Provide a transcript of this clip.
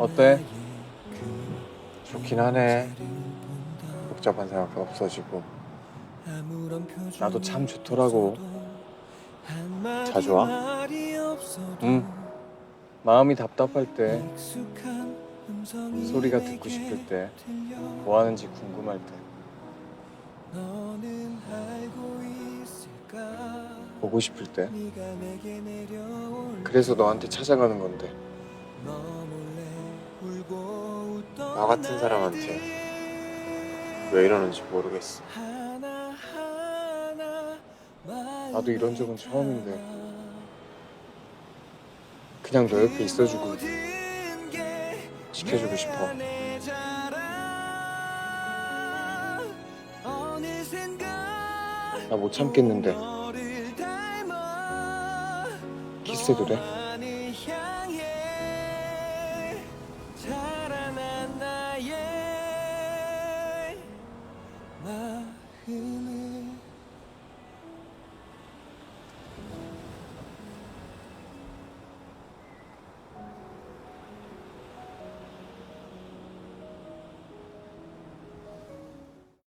어때? 좋긴 하네. 복잡한 생각도 없어지고. 나도 참 좋더라고. 자주 와? 응. 마음이 답답할 때, 소리가 듣고 싶을 때, 뭐 하는지 궁금할 때, 보고 싶을 때. 그래서 너한테 찾아가는 건데. 나 같은 사람한테 왜 이러는지 모르겠어. 나도 이런 적은 처음인데 그냥 너 옆에 있어주고 지켜주고 싶어. 나 못 참겠는데 키스해도 돼?